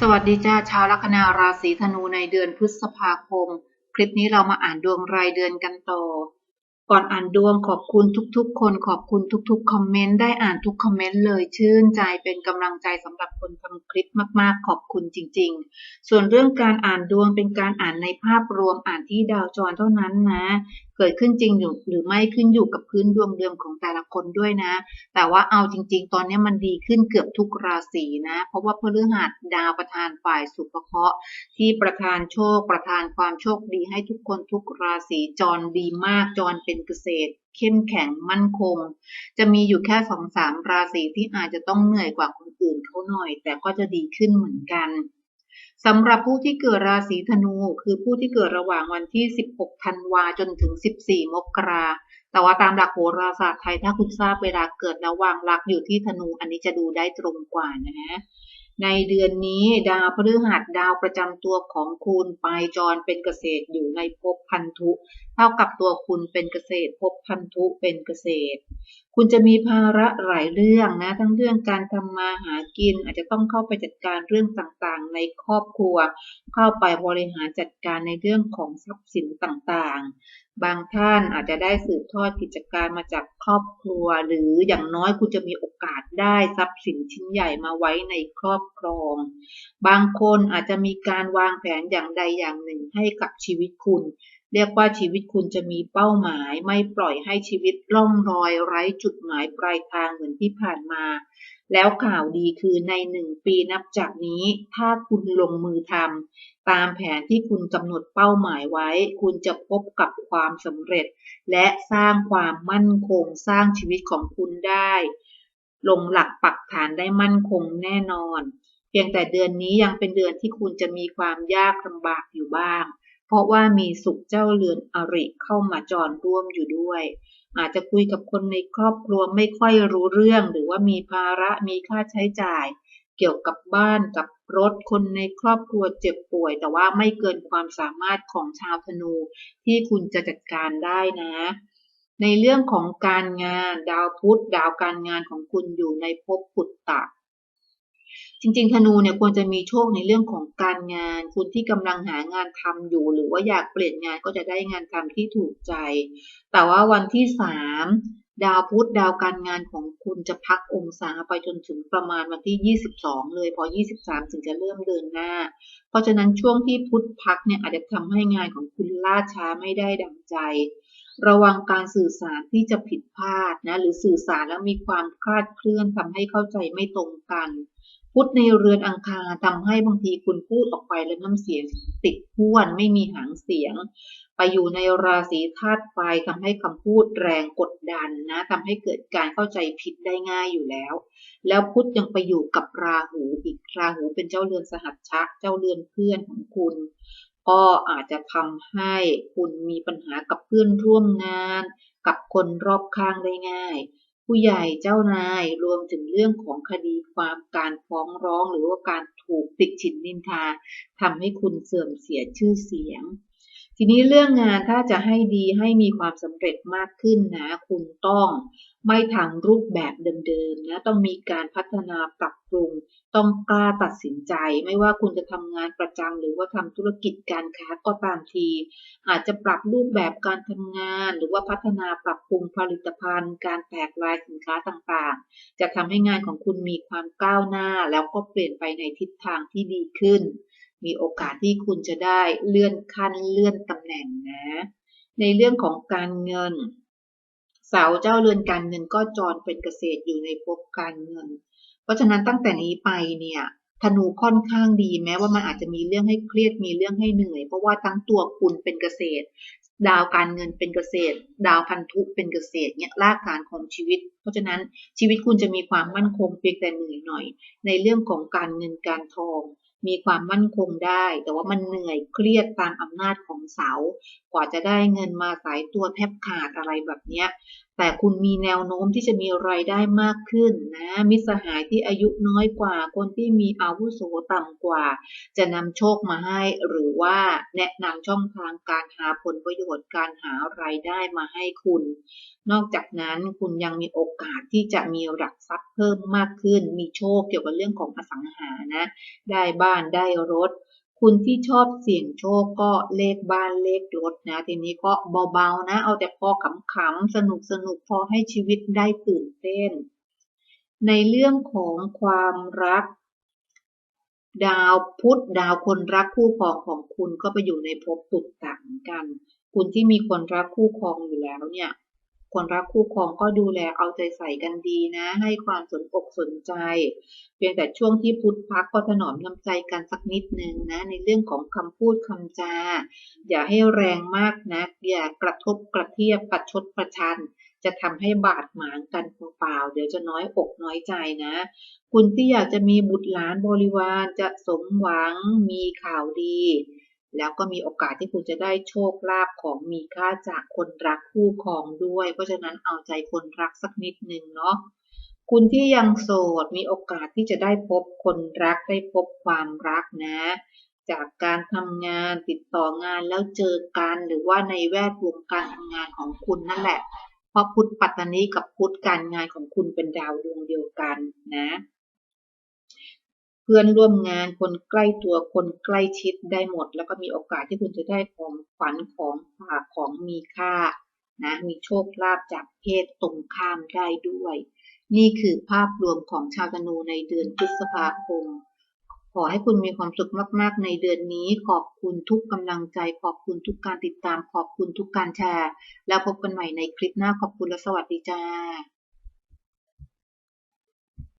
สวัสดีจ้าชาวลัคนาราศีธนูในเดือนพฤษภาคม คลิปนี้เรามาอ่านดวงรายเดือนกันต่อ ก่อนอ่านดวงขอบคุณทุกๆ คนขอบคุณทุกๆ คอมเมนต์ได้อ่านทุกคอมเมนต์เลยชื่นใจเป็นกำลังใจสำหรับคนทำคลิปมากๆ ขอบคุณจริงๆ ส่วนเรื่องการอ่านดวงเป็นการอ่านในภาพรวมอ่านที่ดาวจรเท่านั้นนะเกิดขึ้นจริงหรือไม่ขึ้นอยู่กับพื้นดวงเดือนของแต่ละคนด้วยนะ แต่ว่าเอาจริง ๆ ตอนนี้มันดีขึ้นเกือบทุกราศีนะ เพราะว่าพฤหัสดาวประธานฝ่ายสุภเคราะห์ที่ประธานโชคประธานความโชคดีให้ทุกคนทุกราศีจรดีมากจรเป็นเกษตรเข้มแข็งมั่นคง จะมีอยู่แค่สองสามราศีที่อาจจะต้องเหนื่อยกว่าคนอื่นเขาหน่อย แต่ก็จะดีขึ้นเหมือนกัน สำหรับผู้ที่เกิดราศีธนู คือผู้ที่เกิดระหว่างวันที่ 16 ธันวาจนถึง 14 มกราแต่ว่าตามหลักโหราศาสตร์ไทยถ้าคุณทราบเวลาเกิดระหว่างลักอยู่ที่ธนู อันนี้จะดูได้ตรงกว่านะฮะในเดือนนี้ดาวพฤหัสดาวประจำตัวของคุณปลายจรเป็นเกษตรอยู่ในภพพันธุ เท่ากับตัวคุณเป็นเกษตรภพพันธุเป็นเกษตร คุณจะมีภาระหลายเรื่องนะ ทั้งเรื่องการทำมาหากิน อาจจะต้องเข้าไปจัดการเรื่องต่างๆ ในครอบครัว เข้าไปบริหารจัดการในเรื่องของทรัพย์สินต่างๆ บางท่านอาจจะได้สืบทอดกิจการมาจากครอบครัว หรืออย่างน้อยคุณจะมีโอกาสได้ทรัพย์สินชิ้นใหญ่มาไว้ในครอบครอง บางคนอาจจะมีการวางแผนอย่างใดอย่างหนึ่งให้กับชีวิตคุณ เรียกว่าชีวิตคุณจะมีเป้าหมาย ไม่ปล่อยให้ชีวิตล่องรอยไร้จุดหมายปลายทางเหมือนที่ผ่านมา แล้วข่าวดีคือในหนึ่งปีนับจากนี้ ถ้าคุณลงมือทำตามแผนที่คุณกำหนดเป้าหมายไว้ คุณจะพบกับความสำเร็จ และสร้างความมั่นคงสร้างชีวิตของคุณได้ ลงหลักปักฐานได้มั่นคงแน่นอน เพียงแต่เดือนนี้ยังเป็นเดือนที่คุณจะมีความยากลำบากอยู่บ้าง เพราะว่ามีสุขเจ้าเรือนอริเข้ามาจรร่วมอยู่ด้วย อาจจะคุยกับคนในครอบครัวไม่ค่อยรู้เรื่อง หรือว่ามีภาระมีค่าใช้จ่าย เกี่ยวกับบ้านกับรถคนในครอบครัวเจ็บป่วย แต่ว่าไม่เกินความสามารถของชาวธนู ที่คุณจะจัดการได้นะ ในเรื่องของการงานดาวพุธดาวการงานของคุณอยู่ในภพปุตตะ จริง ๆ ธนูเนี่ยควรจะมีโชคในเรื่องของการงาน คุณที่กำลังหางานทำอยู่ หรือว่าอยากเปลี่ยนงานก็จะได้งานทำที่ถูกใจ แต่ว่าวันที่สามดาวพุธดาวการงานของคุณจะพักองศาไปจนถึงประมาณวันที่ 22 เลย พอ 23 ถึงจะเริ่มเดินหน้า เพราะฉะนั้นช่วงที่พุธพักเนี่ยอาจจะทำให้งานของคุณล่าช้าไม่ได้ดังใจ ระวังการสื่อสารที่จะผิดพลาดนะหรือสื่อสารแล้วมีความคลาดเคลื่อนทำให้เข้าใจไม่ตรงกัน พุธในเรือนอังคารทำให้บางทีคุณพูดออกไปแล้วน้ำเสียงติดพ้วนไม่มีหางเสียง ไปอยู่ในราศีธาตุไฟทำให้คำพูดแรงกดดันนะทำให้เกิดการเข้าใจผิดได้ง่ายอยู่แล้ว แล้วพุธยังไปอยู่กับราหูอีกราหูเป็นเจ้าเรือนสหัชชะเจ้าเรือนเพื่อนของคุณก็อาจจะทำให้คุณมีปัญหากับเพื่อนร่วมงาน กับคนรอบข้างได้ง่าย ผู้ใหญ่เจ้านายรวมถึงเรื่องของคดีความการฟ้องร้องหรือว่าการถูกติดฉินนินทาทำให้คุณเสื่อมเสียชื่อเสียง ทีนี้เรื่องงานถ้าจะให้ดีให้มีความสำเร็จมากขึ้นนะคุณต้องไม่ทางรูปแบบเดิมๆนะต้องมีการพัฒนาปรับปรุง ต้องกล้าตัดสินใจ ไม่ว่าคุณจะทำงานประจำหรือว่าทำธุรกิจการค้าก็ตามที อาจจะปรับรูปแบบการทำงาน หรือว่าพัฒนาปรับปรุงผลิตภัณฑ์ การแตกลายสินค้าต่างๆ จะทำให้งานของคุณมีความก้าวหน้า แล้วก็เปลี่ยนไปในทิศทางที่ดีขึ้น มีโอกาสที่คุณจะได้เลื่อนขั้นเลื่อนตำแหน่งนะ ในเรื่องของการเงิน เสาเจ้าเรือนการเงินก็จรเป็นเกษตรอยู่ในภพการเงิน เพราะฉะนั้นตั้งแต่นี้ไปเนี่ยธนูค่อนข้างดีแม้ว่ามันอาจจะมีเรื่องให้เครียดมีเรื่องให้เหนื่อย เพราะว่าทั้งตัวคุณเป็นเกษตร ดาวการเงินเป็นเกษตร ดาวพันธุเป็นเกษตรเนี่ยรากฐานของชีวิต เพราะฉะนั้นชีวิตคุณจะมีความมั่นคงเพียงแต่เหนื่อยหน่อย ในเรื่องของการเงินการทอง มีความมั่นคงได้ แต่ว่ามันเหนื่อยเครียดตามอำนาจของเสา กว่าจะได้เงินมาสายตัวแทบขาดอะไรแบบนี้แต่คุณมีแนวโน้มที่จะมีรายได้มากขึ้นนะ มิสหายที่อายุน้อยกว่า คนที่มีอาวุโสต่ำกว่า จะนำโชคมาให้ หรือว่าแนะนำช่องทางการหาผลประโยชน์การหารายได้มาให้คุณ นอกจากนั้นคุณยังมีโอกาสที่จะมีหลักทรัพย์เพิ่มมากขึ้น มีโชคเกี่ยวกับเรื่องของอสังหานะ ได้บ้านได้รถ คุณที่ชอบเสี่ยงโชคก็เลขบ้านเลขรถนะ ทีนี้ก็เบาๆนะ เอาแต่พอขำๆ สนุกสนุกๆพอให้ชีวิตได้ตื่นเต้น ในเรื่องของความรัก ดาวพุธดาวคนรักคู่ครองของคุณก็ไปอยู่ในภพปุตตะเหมือนกัน คุณที่มีคนรักคู่ครองอยู่แล้วเนี่ย คนรักคู่ครองก็ดูแลเอาใจใส่กันดีนะ ให้ความสนอกสนใจ เพียงแต่ช่วงที่พุทธพักก็ถนอมน้ำใจกันสักนิดนึงนะ ในเรื่องของคำพูดคำจา อย่าให้แรงมากนะอย่ากระทบกระเทียบประชดประชันจะทำให้บาดหมางกันเปล่า เดี๋ยวจะน้อยอกน้อยใจนะ คุณที่อยากจะมีบุตรหลานบริวารจะสมหวังมีข่าวดี แล้วก็มีโอกาสที่คุณจะได้โชคลาภของมีค่าจากคนรักคู่ครองด้วย เพราะฉะนั้นเอาใจคนรักสักนิดนึงเนาะคุณที่ยังโสดมีโอกาสที่จะได้พบคนรักได้พบความรักนะ จากการทำงานติดต่องานแล้วเจอกันหรือว่าในแวดวงการทำงานของคุณนั่นแหละ เพราะพุธปัตตานีกับพุธการงานของคุณเป็นดาวดวงเดียวกันนะ เพื่อนร่วมงานคนใกล้ตัวคนใกล้ชิดได้หมด แล้วก็มีโอกาสที่คุณจะได้ของขวัญของฝากของมีค่านะมีโชคลาภจากเพศตรงข้ามได้ด้วย นี่คือภาพรวมของชาวธนูในเดือนพฤษภาคม ขอให้คุณมีความสุขมาก ๆ ในเดือนนี้ ขอบคุณทุกกำลังใจ ขอบคุณทุกการติดตาม ขอบคุณทุกการแชร์ แล้วพบกันใหม่ในคลิปหน้าขอบคุณและสวัสดีจ้า